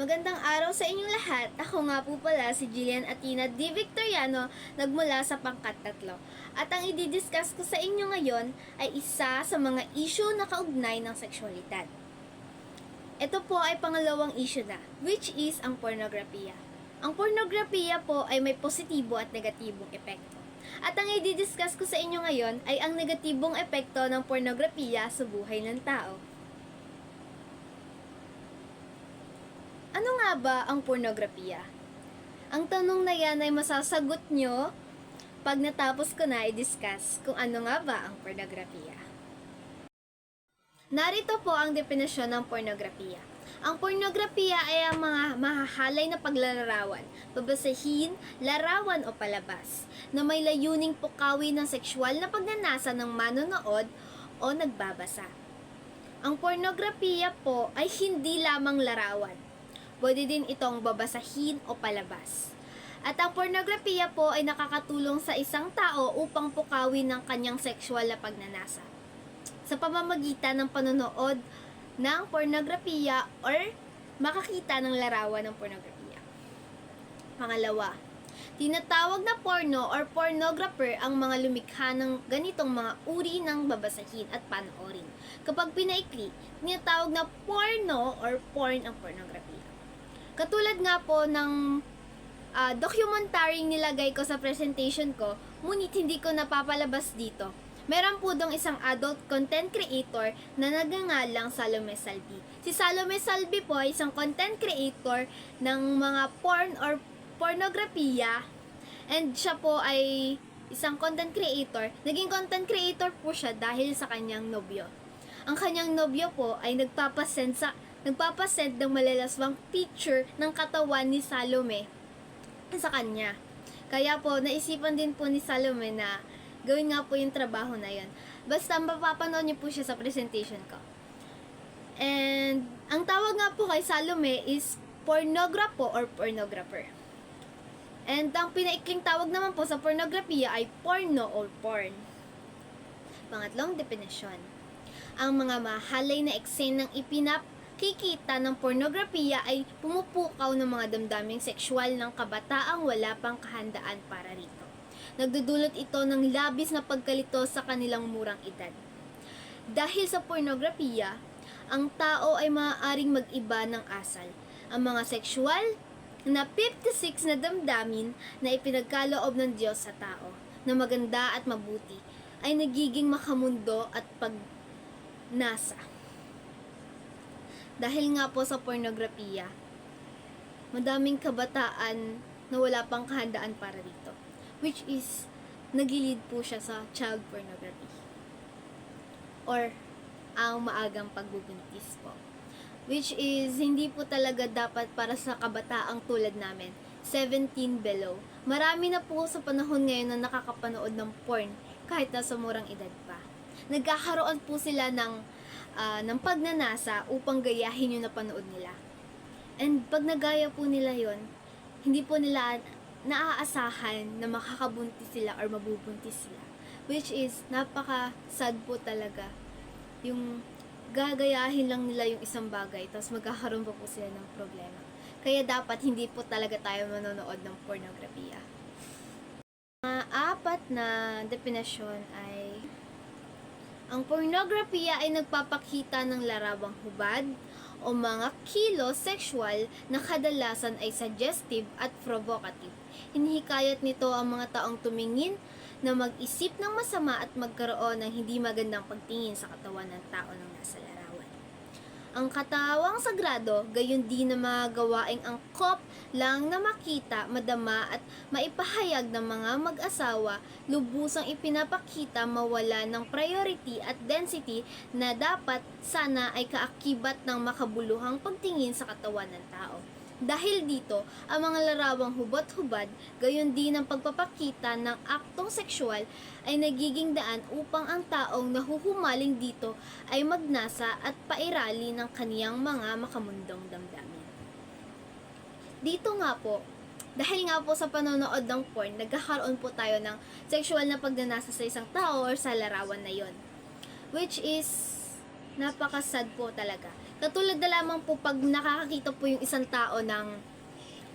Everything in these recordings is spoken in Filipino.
Magandang araw sa inyong lahat. Ako nga po pala si Jillian Atina Di Victoriano, nagmula sa pangkat tatlo. At ang ididiscuss ko sa inyo ngayon ay isa sa mga issue na kaugnay ng sexualidad. Ito po ay pangalawang issue na, which is ang pornografiya. Ang pornografiya po ay may positibo at negatibong epekto. At ang ididiscuss ko sa inyo ngayon ay ang negatibong epekto ng pornografiya sa buhay ng tao. Nga ba ang pornografiya? Ang tanong na yan ay masasagot nyo pag natapos ko na i-discuss kung ano nga ba ang pornografiya. Narito po ang definisyon ng pornografiya. Ang pornografiya ay ang mga mahahalay na paglalarawan, babasahin, larawan o palabas na may layuning pukawi ng sexual na pagnanasa ng manonood o nagbabasa. Ang pornografiya po ay hindi lamang larawan, Pwede din itong babasahin o palabas. At ang pornografiya po ay nakakatulong sa isang tao upang pukawin ng kanyang sexual na pagnanasa. Sa pamamagitan ng panonood ng pornografiya or makakita ng larawan ng pornografiya. Pangalawa, tinatawag na porno or pornographer ang mga lumikha ng ganitong mga uri ng babasahin at panoorin. Kapag pinaikli, tinatawag na porno or porn ang pornografiya. Katulad nga po ng ah, documentary nilagay ko sa presentation ko, ngunit hindi ko napapalabas dito. Meron po dong isang adult content creator na nagngangalang Salome Salvi. Si Salome Salvi po ay isang content creator ng mga porn or pornografiya and siya po ay isang content creator. Naging content creator po siya dahil sa kanyang nobyo. Ang kanyang nobyo po ay nagpapasend sa nagpapasend ng malalaswang picture ng katawan ni Salome sa kanya. Kaya po, naisipan din po ni Salome na gawin nga po yung trabaho na yon. Basta mapapanood niyo po siya sa presentation ko. And, ang tawag nga po kay Salome is pornograpo or pornographer. And ang pinaikling tawag naman po sa pornografiya ay porno or porn. Pangatlong definisyon. Ang mga mahalay na eksena ng ipinakikita ng pornografiya ay pumupukaw ng mga damdaming sexual ng kabataang wala pang kahandaan para rito. Nagdudulot ito ng labis na pagkalito sa kanilang murang edad. Dahil sa pornografiya, ang tao ay maaaring mag-iba ng asal. Ang mga sexual na 56 na damdamin na ipinagkaloob ng Diyos sa tao na maganda at mabuti ay nagiging makamundo at pagnasa. Dahil nga po sa pornografiya, madaming kabataan na wala pang kahandaan para dito. Which is, nagilid po siya sa child pornography. Or, ang maagang pagbubuntis po. Which is, hindi po talaga dapat para sa kabataang tulad namin. 17 below. Marami na po sa panahon ngayon na nakakapanood ng porn kahit nasa murang edad pa. Nagkakaroon po sila ng, ah, ng pagnanasa upang gayahin yung napanood nila. And pag nagaya po nila yon hindi po nila naaasahan na makakabuntis sila or mabubuntis sila. Which is, napaka-sad po talaga. Yung gagayahin lang nila yung isang bagay, tapos magkakaroon pa po sila ng problema. Kaya dapat hindi po talaga tayo manonood ng pornografiya. Ang apat na definasyon ay ang pornografiya ay nagpapakita ng larawang hubad o mga kilo sexual na kadalasan ay suggestive at provocative. Hinihikayat nito ang mga taong tumingin na mag-isip ng masama at magkaroon ng hindi magandang pagtingin sa katawan ng tao ng nasa larawan. Ang katawang sagrado, gayon din na mga gawaing angkop lang na makita, madama at maipahayag ng mga mag-asawa, lubusang ipinapakita mawala ng priority at density na dapat sana ay kaakibat ng makabuluhang pagtingin sa katawan ng tao. Dahil dito, ang mga larawang hubot-hubad, gayon din ang pagpapakita ng aktong sexual ay nagiging daan upang ang taong nahuhumaling dito ay magnasa at pairali ng kaniyang mga makamundong damdamin. Dito nga po, dahil nga po sa panonood ng porn, nagkakaroon po tayo ng sexual na pagnanasa sa isang tao or sa larawan na yon. Which is, napakasad po talaga. Katulad na lamang po pag nakakakita po yung isang tao ng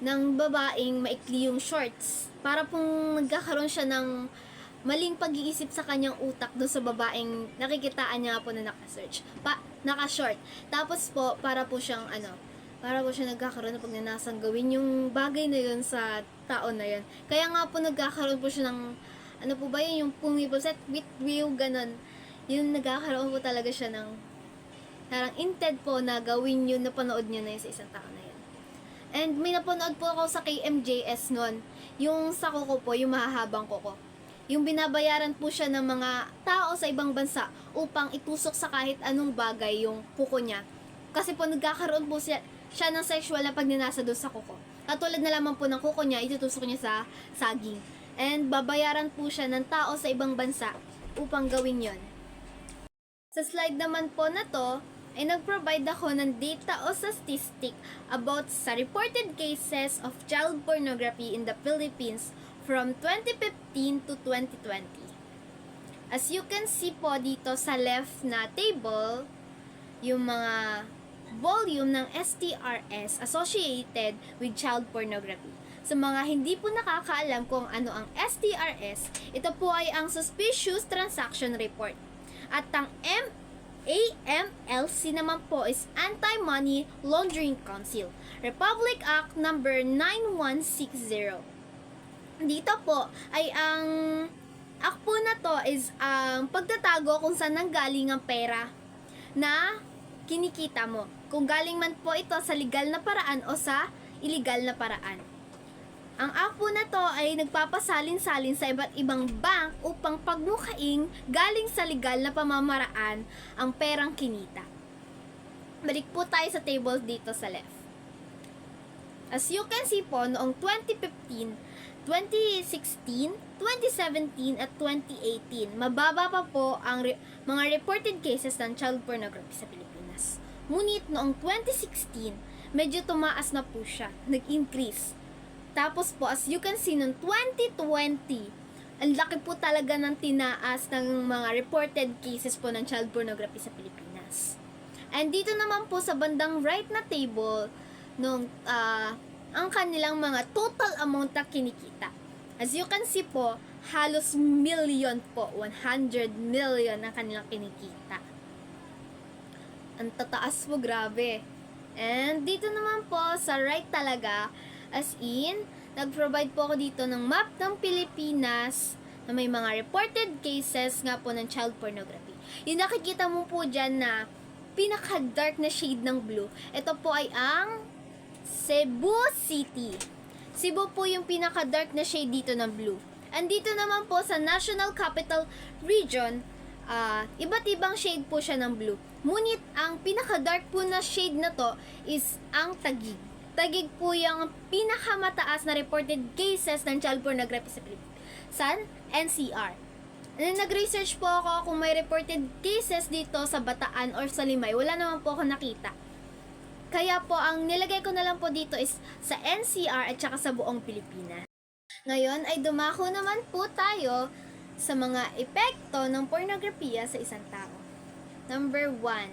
ng babaeng maikli yung shorts. Para pong nagkakaroon siya ng maling pag-iisip sa kanyang utak doon sa babaeng nakikitaan niya po na naka-search. Pa, naka-short. Tapos po, para po siyang ano, para po siya nagkakaroon ng pagnanasang gawin yung bagay na yun sa tao na yun. Kaya nga po nagkakaroon po siya ng, ano po ba yun, yung pumiposet with view, ganun. Yung nagkakaroon po talaga siya ng, parang intent po na gawin yun, napanood niya na yun sa isang tao na yun. And may napanood po ako sa KMJS noon, yung sa kuko po, yung mahahabang kuko. Yung binabayaran po siya ng mga tao sa ibang bansa upang itusok sa kahit anong bagay yung kuko niya. Kasi po nagkakaroon po siya, siya ng sexual na pagnanasa doon sa kuko. Katulad na lamang po ng kuko niya, itutusok niya sa saging. And babayaran po siya ng tao sa ibang bansa upang gawin yon. Sa slide naman po na to, ay nag-provide ako ng data o statistic about sa reported cases of child pornography in the Philippines from 2015 to 2020. As you can see po dito sa left na table, yung mga volume ng STRS associated with child pornography. Sa mga hindi po nakakaalam kung ano ang STRS, ito po ay ang Suspicious Transaction Report. At ang M AMLC naman po is Anti-Money Laundering Council, Republic Act number 9160. Dito po ay ang act po na to is ang pagtatago kung saan nanggaling ang pera na kinikita mo. Kung galing man po ito sa legal na paraan o sa illegal na paraan. Ang app po na to ay nagpapasalin-salin sa iba't ibang bank upang pagmukaing galing sa legal na pamamaraan ang perang kinita. Balik po tayo sa table dito sa left. As you can see po, noong 2015, 2016, 2017 at 2018, mababa pa po ang re- mga reported cases ng child pornography sa Pilipinas. Ngunit noong 2016, medyo tumaas na po siya, nag-increase. Tapos po, as you can see, noong 2020, ang laki po talaga ng tinaas ng mga reported cases po ng child pornography sa Pilipinas. And dito naman po sa bandang right na table, nung ah, ang kanilang mga total amount na kinikita. As you can see po, halos million po, 100 million ang kanilang kinikita. Ang tataas po, grabe. And dito naman po, sa right talaga, as in, nag-provide po ako dito ng map ng Pilipinas na may mga reported cases nga po ng child pornography. Yung nakikita mo po dyan na pinaka-dark na shade ng blue, ito po ay ang Cebu City. Cebu po yung pinaka-dark na shade dito ng blue. Andito naman po sa National Capital Region, ah, iba't ibang shade po siya ng blue. Ngunit ang pinaka-dark po na shade na to is ang Tagig. Tagig po yung pinakamataas na reported cases ng child pornography sa Pilipinas. San? NCR. Nag-research po ako kung may reported cases dito sa Bataan or sa Limay. Wala naman po ako nakita. Kaya po, ang nilagay ko na lang po dito is sa NCR at saka sa buong Pilipinas. Ngayon ay dumako naman po tayo sa mga epekto ng pornografiya sa isang tao. Number one,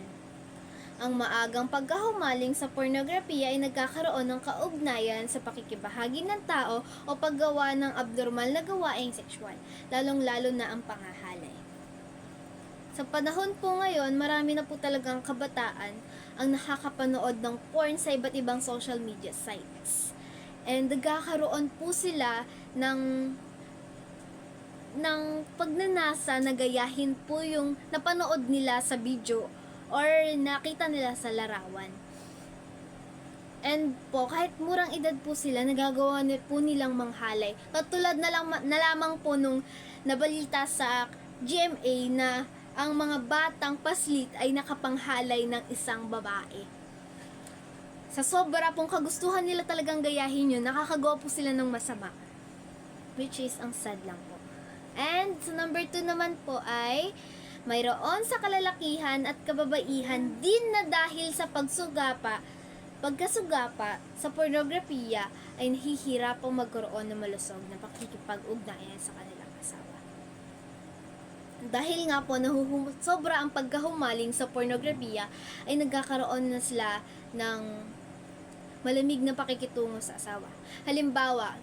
ang maagang pagkahumaling sa pornografiya ay nagkakaroon ng kaugnayan sa pakikibahagi ng tao o paggawa ng abnormal na gawaing sexual, lalong-lalo na ang pangahalay. Sa panahon po ngayon, marami na po talagang kabataan ang nakakapanood ng porn sa iba't ibang social media sites. And nagkakaroon po sila ng ng pagnanasa na gayahin po yung napanood nila sa video or nakita nila sa larawan. And po, kahit murang edad po sila, nagagawa po nilang manghalay. Katulad na, lang, na lamang po nung nabalita sa GMA na ang mga batang paslit ay nakapanghalay ng isang babae. Sa sobra pong kagustuhan nila talagang gayahin yun, nakakagawa po sila ng masama. Which is, ang sad lang po. And sa number 2 naman po ay mayroon sa kalalakihan at kababaihan din na dahil sa pagsugapa, pagkasugapa sa pornografiya ay nahihirapang magkaroon ng malusog na pakikipag-ugnayan sa kanilang asawa. Dahil nga po nahuhum- sobra ang pagkahumaling sa pornografiya ay nagkakaroon na sila ng malamig na pakikitungo sa asawa. Halimbawa,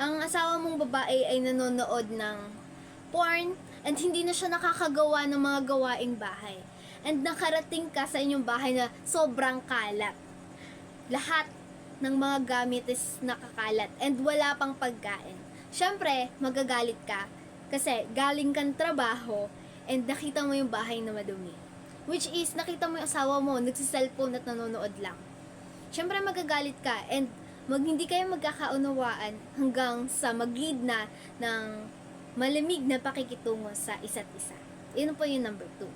ang asawa mong babae ay nanonood ng porn and hindi na siya nakakagawa ng mga gawaing bahay. And nakarating ka sa inyong bahay na sobrang kalat. Lahat ng mga gamit is nakakalat and wala pang pagkain. Siyempre, magagalit ka kasi galing kang trabaho and nakita mo yung bahay na madumi. Which is, nakita mo yung asawa mo, nagsiselfone at nanonood lang. Siyempre magagalit ka and mag, hindi kayo magkakaunawaan hanggang sa mag-lead na ng malamig na pakikitungo sa isa't isa. Yun po yung number two.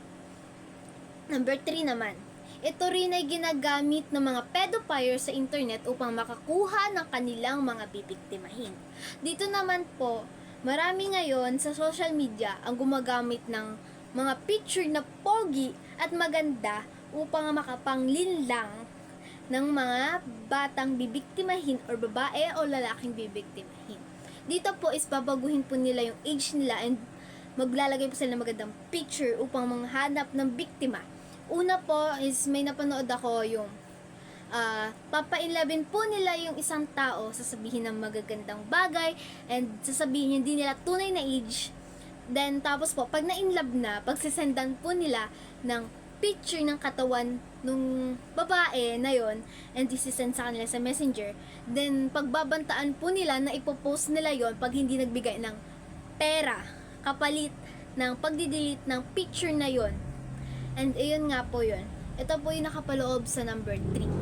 Number three naman, ito rin ay ginagamit ng mga pedophile sa internet upang makakuha ng kanilang mga bibiktimahin. Dito naman po, marami ngayon sa social media ang gumagamit ng mga picture na pogi at maganda upang makapanglinlang ng mga batang bibiktimahin or babae o lalaking bibiktimahin. Dito po is babaguhin po nila yung age nila and maglalagay po sila ng magandang picture upang manghanap ng biktima. Una po is may napanood ako yung ah papainlabin po nila yung isang tao, sasabihin ng magagandang bagay and sasabihin hindi nila tunay na age. Then tapos po, pag na-inlove na, pagsisendan po nila ng picture ng katawan nung babae na yon and isisend sa kanila sa messenger. Then pagbabantaan po nila na ipopost nila yon pag hindi nagbigay ng pera kapalit ng pagdidelete ng picture na yon. And ayun nga po yun. Ito po yung nakapaloob sa number 3.